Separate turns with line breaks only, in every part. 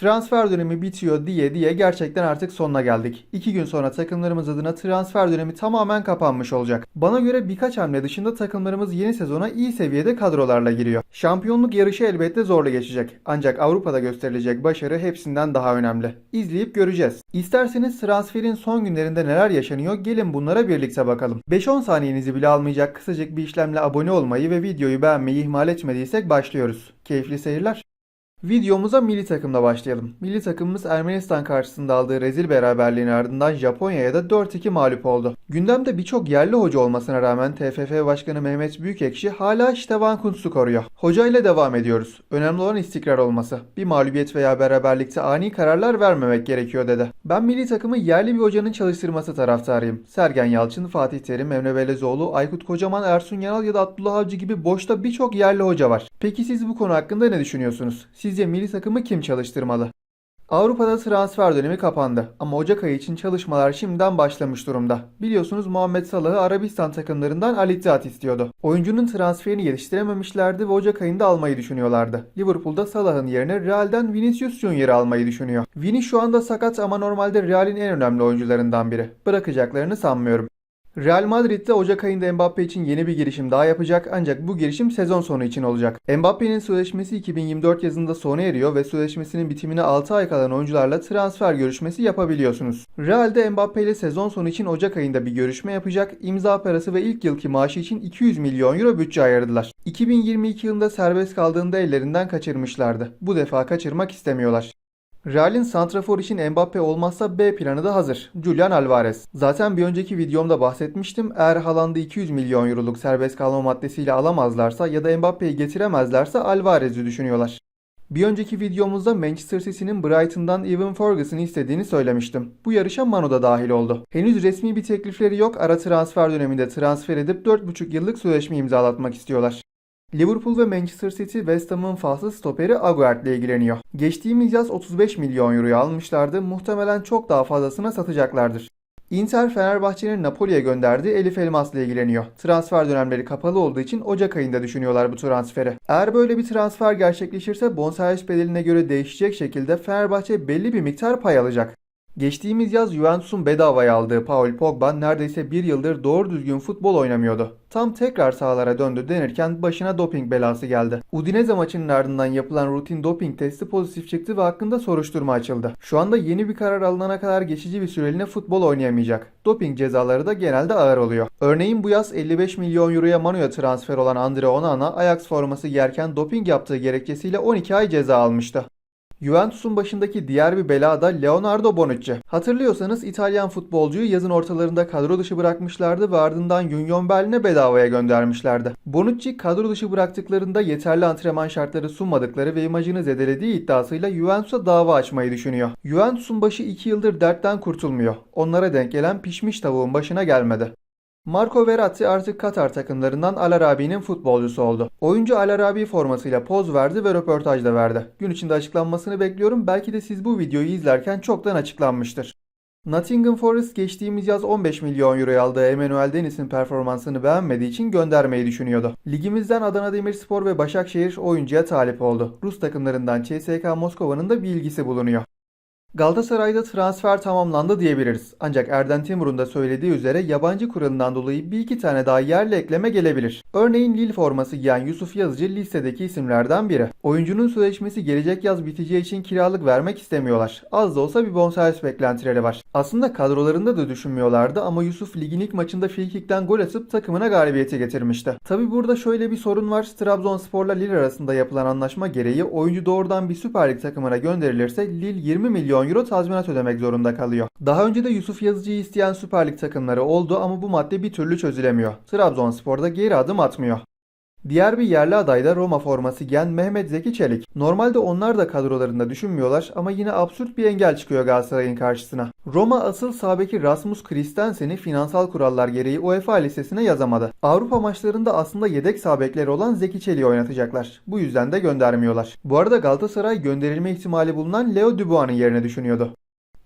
Transfer dönemi bitiyor diye diye gerçekten artık sonuna geldik. İki gün sonra takımlarımız adına transfer dönemi tamamen kapanmış olacak. Bana göre birkaç hamle dışında takımlarımız yeni sezona iyi seviyede kadrolarla giriyor. Şampiyonluk yarışı elbette zorlu geçecek. Ancak Avrupa'da gösterilecek başarı hepsinden daha önemli. İzleyip göreceğiz. İsterseniz transferin son günlerinde neler yaşanıyor gelin bunlara birlikte bakalım. 5-10 saniyenizi bile almayacak kısacık bir işlemle abone olmayı ve videoyu beğenmeyi ihmal etmediysek başlıyoruz. Keyifli seyirler. Videomuza milli takımla başlayalım. Milli takımımız Ermenistan karşısında aldığı rezil beraberliğin ardından Japonya'ya da 4-2 mağlup oldu. Gündemde birçok yerli hoca olmasına rağmen TFF Başkanı Mehmet Büyükekşi hala Stevan Kuntz'u koruyor. Hoca ile devam ediyoruz. Önemli olan istikrar olması. Bir mağlubiyet veya beraberlikte ani kararlar vermemek gerekiyor dedi. Ben milli takımı yerli bir hocanın çalıştırması taraftarıyım. Sergen Yalçın, Fatih Terim, Emre Belezoğlu, Aykut Kocaman, Ersun Yanal ya da Abdullah Avcı gibi boşta birçok yerli hoca var. Peki siz bu konu hakkında ne düşünüyorsunuz? Sizce milli takımı kim çalıştırmalı? Avrupa'da transfer dönemi kapandı ama Ocak ayı için çalışmalar şimdiden başlamış durumda. Biliyorsunuz Muhammed Salah'ı Arabistan takımlarından Al istiyordu. Oyuncunun transferini geliştirememişlerdi ve Ocak ayında almayı düşünüyorlardı. Liverpool'da Salah'ın yerine Real'den Vinicius Junior'ı almayı düşünüyor. Vini şu anda sakat ama normalde Real'in en önemli oyuncularından biri. Bırakacaklarını sanmıyorum. Real Madrid de Ocak ayında Mbappe için yeni bir girişim daha yapacak ancak bu girişim sezon sonu için olacak. Mbappe'nin sözleşmesi 2024 yazında sona eriyor ve sözleşmesinin bitimine 6 ay kalan oyuncularla transfer görüşmesi yapabiliyorsunuz. Real de Mbappe ile sezon sonu için Ocak ayında bir görüşme yapacak, imza parası ve ilk yılki maaşı için 200 milyon euro bütçe ayırdılar. 2022 yılında serbest kaldığında ellerinden kaçırmışlardı. Bu defa kaçırmak istemiyorlar. Real'in santrafor için Mbappe olmazsa B planı da hazır. Julian Alvarez. Zaten bir önceki videomda bahsetmiştim. Eğer Haaland'ı 200 milyon euroluk serbest kalma maddesiyle alamazlarsa ya da Mbappe'yi getiremezlerse Alvarez'i düşünüyorlar. Bir önceki videomuzda Manchester City'nin Brighton'dan Evan Ferguson'ı istediğini söylemiştim. Bu yarışa Manu da dahil oldu. Henüz resmi bir teklifleri yok. Ara transfer döneminde transfer edip 4,5 yıllık sözleşme imzalatmak istiyorlar. Liverpool ve Manchester City West Ham'ın faslı stoperi Aguerd ile ilgileniyor. Geçtiğimiz yaz 35 milyon euroya almışlardı. Muhtemelen çok daha fazlasına satacaklardır. Inter Fenerbahçe'nin Napoli'ye gönderdiği Elif Elmas ile ilgileniyor. Transfer dönemleri kapalı olduğu için Ocak ayında düşünüyorlar bu transferi. Eğer böyle bir transfer gerçekleşirse bonservis bedeline göre değişecek şekilde Fenerbahçe belli bir miktar pay alacak. Geçtiğimiz yaz Juventus'un bedavaya aldığı Paul Pogba neredeyse bir yıldır doğru düzgün futbol oynamıyordu. Tam tekrar sahalara döndü denirken başına doping belası geldi. Udinese maçının ardından yapılan rutin doping testi pozitif çıktı ve hakkında soruşturma açıldı. Şu anda yeni bir karar alınana kadar geçici bir süreliğine futbol oynayamayacak. Doping cezaları da genelde ağır oluyor. Örneğin bu yaz 55 milyon euroya Manu'ya transfer olan Andre Onana Ajax forması giyerken doping yaptığı gerekçesiyle 12 ay ceza almıştı. Juventus'un başındaki diğer bir bela da Leonardo Bonucci. Hatırlıyorsanız İtalyan futbolcuyu yazın ortalarında kadro dışı bırakmışlardı ve ardından Union Berlin'e bedavaya göndermişlerdi. Bonucci kadro dışı bıraktıklarında yeterli antrenman şartları sunmadıkları ve imajını zedelediği iddiasıyla Juventus'a dava açmayı düşünüyor. Juventus'un başı 2 yıldır dertten kurtulmuyor. Onlara denk gelen pişmiş tavuğun başına gelmedi. Marco Verratti artık Katar takımlarından Al Arabi'nin futbolcusu oldu. Oyuncu Al Arabi formasıyla poz verdi ve röportaj da verdi. Gün içinde açıklanmasını bekliyorum. Belki de siz bu videoyu izlerken çoktan açıklanmıştır. Nottingham Forest geçtiğimiz yaz 15 milyon euroya aldığı Emmanuel Dennis'in performansını beğenmediği için göndermeyi düşünüyordu. Ligimizden Adana Demirspor ve Başakşehir oyuncuya talip oldu. Rus takımlarından CSKA Moskova'nın da bilgisi bulunuyor. Galatasaray'da transfer tamamlandı diyebiliriz. Ancak Erden Timur'un da söylediği üzere yabancı kuralından dolayı bir iki tane daha yerli ekleme gelebilir. Örneğin Lille forması giyen Yusuf Yazıcı listedeki isimlerden biri. Oyuncunun sözleşmesi gelecek yaz biteceği için kiralık vermek istemiyorlar. Az da olsa bir bonservis beklentileri var. Aslında kadrolarında da düşünmüyorlardı ama Yusuf ligin ilk maçında frikikten gol atıp takımına galibiyeti getirmişti. Tabi burada şöyle bir sorun var. Trabzonspor'la Lille arasında yapılan anlaşma gereği oyuncu doğrudan bir Süper Lig takımına gönderilirse Lille 20 milyon milyon euro tazminat ödemek zorunda kalıyor. Daha önce de Yusuf Yazıcı'yı isteyen Süper Lig takımları oldu ama bu madde bir türlü çözülemiyor. Trabzonspor da geri adım atmıyor. Diğer bir yerli aday da Roma forması giyen Mehmet Zeki Çelik. Normalde onlar da kadrolarında düşünmüyorlar ama yine absürt bir engel çıkıyor Galatasaray'ın karşısına. Roma asıl sağbeki Rasmus Christensen'i finansal kurallar gereği UEFA listesine yazamadı. Avrupa maçlarında aslında yedek sağbekleri olan Zeki Çelik'i oynatacaklar. Bu yüzden de göndermiyorlar. Bu arada Galatasaray gönderilme ihtimali bulunan Leo Dubois'ın yerine düşünüyordu.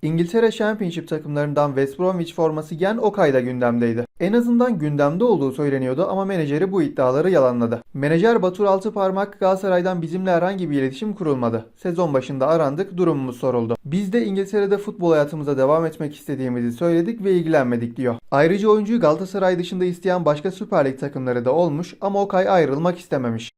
İngiltere Championship takımlarından West Bromwich forması giyen Okay da gündemdeydi. En azından gündemde olduğu söyleniyordu ama menajeri bu iddiaları yalanladı. Menajer Batur Altıparmak Galatasaray'dan bizimle herhangi bir iletişim kurulmadı. Sezon başında arandık, durumumuz soruldu. Biz de İngiltere'de futbol hayatımıza devam etmek istediğimizi söyledik ve ilgilenmedik diyor. Ayrıca oyuncuyu Galatasaray dışında isteyen başka Süper Lig takımları da olmuş ama Okay ayrılmak istememiş.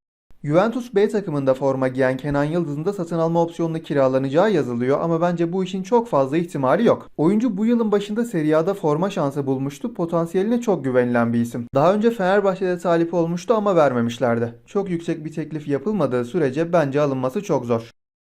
Juventus B takımında forma giyen Kenan Yıldız'ın da satın alma opsiyonunu kiralanacağı yazılıyor ama bence bu işin çok fazla ihtimali yok. Oyuncu bu yılın başında Serie A'da forma şansı bulmuştu. Potansiyeline çok güvenilen bir isim. Daha önce Fenerbahçe'de talip olmuştu ama vermemişlerdi. Çok yüksek bir teklif yapılmadığı sürece bence alınması çok zor.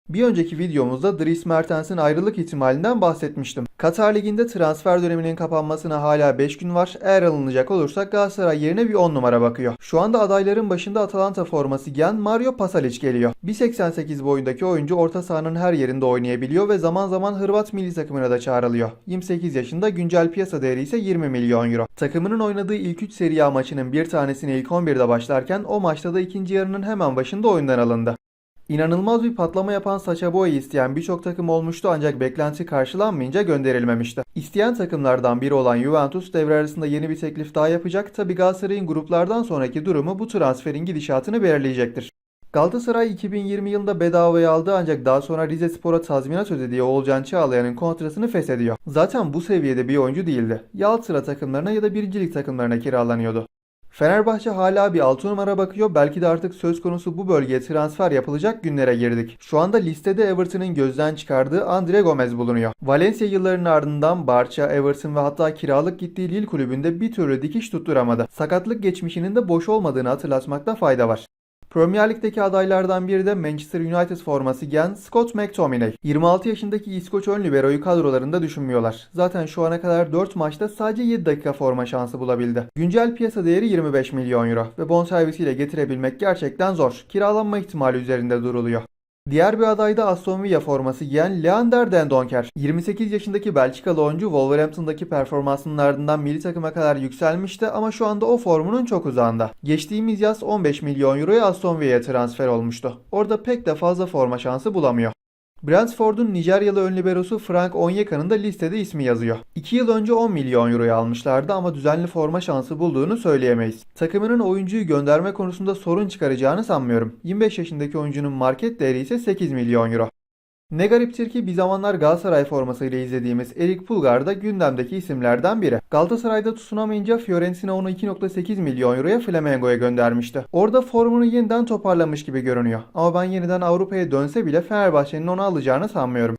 Bir önceki videomuzda Dries Mertens'in ayrılık ihtimalinden bahsetmiştim. Katar Ligi'nde transfer döneminin kapanmasına hala 5 gün var. Eğer alınacak olursak Galatasaray yerine bir 10 numara bakıyor. Şu anda adayların başında Atalanta forması giyen Mario Pasalic geliyor. 1.88 boyundaki oyuncu orta sahanın her yerinde oynayabiliyor ve zaman zaman Hırvat milli takımına da çağrılıyor. 28 yaşında güncel piyasa değeri ise 20 milyon euro. Takımının oynadığı ilk 3 Serie A maçının bir tanesini ilk 11'de başlarken o maçta da ikinci yarının hemen başında oyundan alındı. İnanılmaz bir patlama yapan Sacha Boey'i isteyen birçok takım olmuştu ancak beklenti karşılanmayınca gönderilmemişti. İsteyen takımlardan biri olan Juventus devre arasında yeni bir teklif daha yapacak. Tabi Galatasaray'ın gruplardan sonraki durumu bu transferin gidişatını belirleyecektir. Galatasaray 2020 yılında bedavaya aldı ancak daha sonra Rize Spor'a tazminat ödediği Oğulcan Çağlayan'ın kontratını feshediyor. Zaten bu seviyede bir oyuncu değildi. Ya sıra takımlarına ya da birincilik takımlarına kiralanıyordu. Fenerbahçe hala bir 6 numara bakıyor. Belki de artık söz konusu bu bölgeye transfer yapılacak günlere girdik. Şu anda listede Everton'ın gözden çıkardığı Andre Gomez bulunuyor. Valencia yıllarının ardından Barça, Everton ve hatta kiralık gittiği Lille kulübünde bir türlü dikiş tutturamadı. Sakatlık geçmişinin de boş olmadığını hatırlatmakta fayda var. Premier Lig'deki adaylardan biri de Manchester United forması giyen Scott McTominay. 26 yaşındaki İskoç ön libero'yu kadrolarında düşünmüyorlar. Zaten şu ana kadar 4 maçta sadece 7 dakika forma şansı bulabildi. Güncel piyasa değeri 25 milyon euro ve bonservisiyle getirebilmek gerçekten zor. Kiralanma ihtimali üzerinde duruluyor. Diğer bir aday da Aston Villa forması giyen Leander Dendonker. 28 yaşındaki Belçikalı oyuncu Wolverhampton'daki performansının ardından milli takıma kadar yükselmişti ama şu anda o formunun çok uzağında. Geçtiğimiz yaz 15 milyon euroya Aston Villa'ya transfer olmuştu. Orada pek de fazla forma şansı bulamıyor. Brentford'un Nijeryalı ön liberosu Frank Onyeka'nın da listede ismi yazıyor. 2 yıl önce 10 milyon euroya almışlardı ama düzenli forma şansı bulduğunu söyleyemeyiz. Takımının oyuncuyu gönderme konusunda sorun çıkaracağını sanmıyorum. 25 yaşındaki oyuncunun market değeri ise 8 milyon euro. Ne gariptir ki bir zamanlar Galatasaray formasıyla izlediğimiz Erik Pulgar da gündemdeki isimlerden biri. Galatasaray'da tutunamayınca Fiorentina onu 2.8 milyon euroya Flamengo'ya göndermişti. Orada formunu yeniden toparlamış gibi görünüyor. Ama ben yeniden Avrupa'ya dönse bile Fenerbahçe'nin onu alacağını sanmıyorum.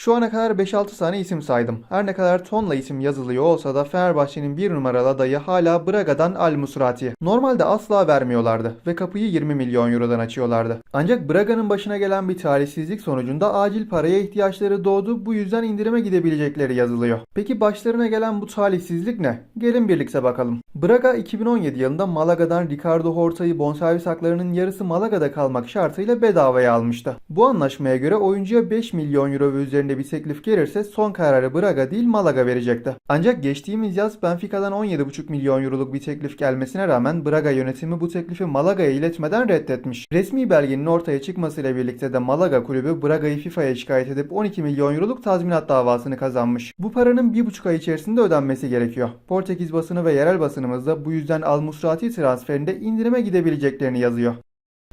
Şu ana kadar 5-6 tane isim saydım. Her ne kadar tonla isim yazılıyor olsa da Fenerbahçe'nin bir numaralı adayı hala Braga'dan Al Musrati. Normalde asla vermiyorlardı ve kapıyı 20 milyon eurodan açıyorlardı. Ancak Braga'nın başına gelen bir talihsizlik sonucunda acil paraya ihtiyaçları doğdu. Bu yüzden indirime gidebilecekleri yazılıyor. Peki başlarına gelen bu talihsizlik ne? Gelin birlikte bakalım. Braga 2017 yılında Malaga'dan Ricardo Horta'yı bonservis haklarının yarısı Malaga'da kalmak şartıyla bedavaya almıştı. Bu anlaşmaya göre oyuncuya 5 milyon euro ve üzerinde bir teklif gelirse son kararı Braga değil Malaga verecekti. Ancak geçtiğimiz yaz Benfica'dan 17,5 milyon euroluk bir teklif gelmesine rağmen Braga yönetimi bu teklifi Malaga'ya iletmeden reddetmiş. Resmi belgenin ortaya çıkmasıyla birlikte de Malaga kulübü Braga'yı FIFA'ya şikayet edip 12 milyon euroluk tazminat davasını kazanmış. Bu paranın 1,5 ay içerisinde ödenmesi gerekiyor. Portekiz basını ve yerel basınımızda bu yüzden Al Musrati transferinde indirime gidebileceklerini yazıyor.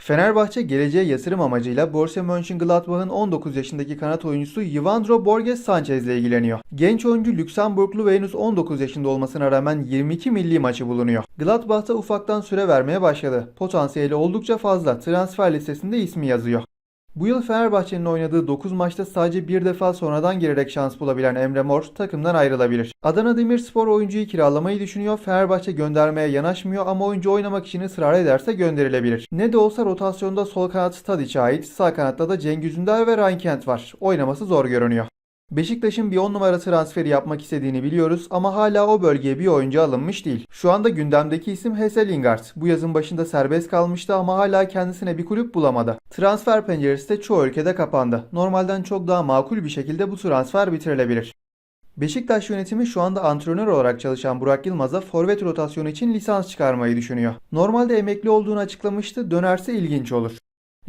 Fenerbahçe geleceğe yatırım amacıyla Borussia Mönchengladbach'ın 19 yaşındaki kanat oyuncusu Ivandro Borges Sanchez ile ilgileniyor. Genç oyuncu Lüksemburglu ve henüz 19 yaşında olmasına rağmen 22 milli maçı bulunuyor. Gladbach'ta ufaktan süre vermeye başladı. Potansiyeli oldukça fazla. Transfer listesinde ismi yazıyor. Bu yıl Fenerbahçe'nin oynadığı 9 maçta sadece bir defa sonradan girerek şans bulabilen Emre Mor takımdan ayrılabilir. Adana Demirspor oyuncuyu kiralamayı düşünüyor. Fenerbahçe göndermeye yanaşmıyor ama oyuncu oynamak için ısrar ederse gönderilebilir. Ne de olsa rotasyonda sol kanat Tadiç'e ait, sağ kanatta da Cengiz Ünder ve Ryan var. Oynaması zor görünüyor. Beşiktaş'ın bir 10 numara transferi yapmak istediğini biliyoruz ama hala o bölgeye bir oyuncu alınmış değil. Şu anda gündemdeki isim Hesse Lingard. Bu yazın başında serbest kalmıştı ama hala kendisine bir kulüp bulamadı. Transfer penceresi de çoğu ülkede kapandı. Normalden çok daha makul bir şekilde bu transfer bitirilebilir. Beşiktaş yönetimi şu anda antrenör olarak çalışan Burak Yılmaz'a forvet rotasyonu için lisans çıkarmayı düşünüyor. Normalde emekli olduğunu açıklamıştı, dönerse ilginç olur.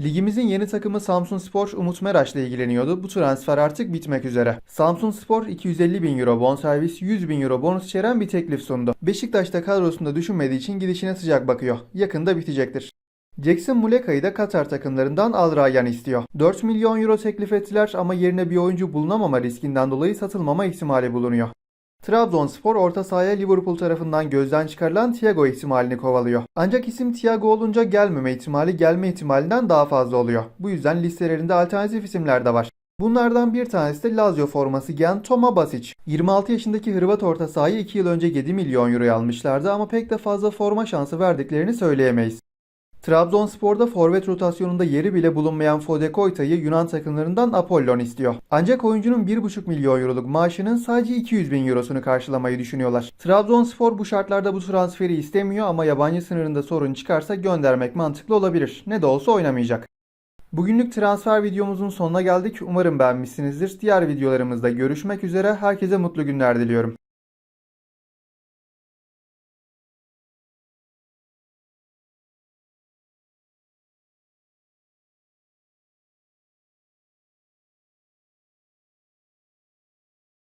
Ligimizin yeni takımı Samsun Spor Umut Meraş'la ilgileniyordu. Bu transfer artık bitmek üzere. Samsun Spor 250 bin euro bonservis, 100 bin euro bonus içeren bir teklif sundu. Beşiktaş'ta kadrosunda düşünmediği için gidişine sıcak bakıyor. Yakında bitecektir. Jackson Muleka'yı da Katar takımlarından Al Rayyan istiyor. 4 milyon euro teklif ettiler ama yerine bir oyuncu bulunamama riskinden dolayı satılmama ihtimali bulunuyor. Trabzonspor orta sahaya Liverpool tarafından gözden çıkarılan Thiago ihtimalini kovalıyor. Ancak isim Thiago olunca gelmeme ihtimali gelme ihtimalinden daha fazla oluyor. Bu yüzden listelerinde alternatif isimler de var. Bunlardan bir tanesi de Lazio forması giyen Toma Basic. 26 yaşındaki Hırvat orta sahayı 2 yıl önce 7 milyon euroya almışlardı ama pek de fazla forma şansı verdiklerini söyleyemeyiz. Trabzonspor'da forvet rotasyonunda yeri bile bulunmayan Fode Koyta'yı Yunan takımlarından Apollon istiyor. Ancak oyuncunun 1,5 milyon euroluk maaşının sadece 200 bin eurosunu karşılamayı düşünüyorlar. Trabzonspor bu şartlarda bu transferi istemiyor ama yabancı sınırında sorun çıkarsa göndermek mantıklı olabilir. Ne de olsa oynamayacak. Bugünlük transfer videomuzun sonuna geldik. Umarım beğenmişsinizdir. Diğer videolarımızda görüşmek üzere. Herkese mutlu günler diliyorum.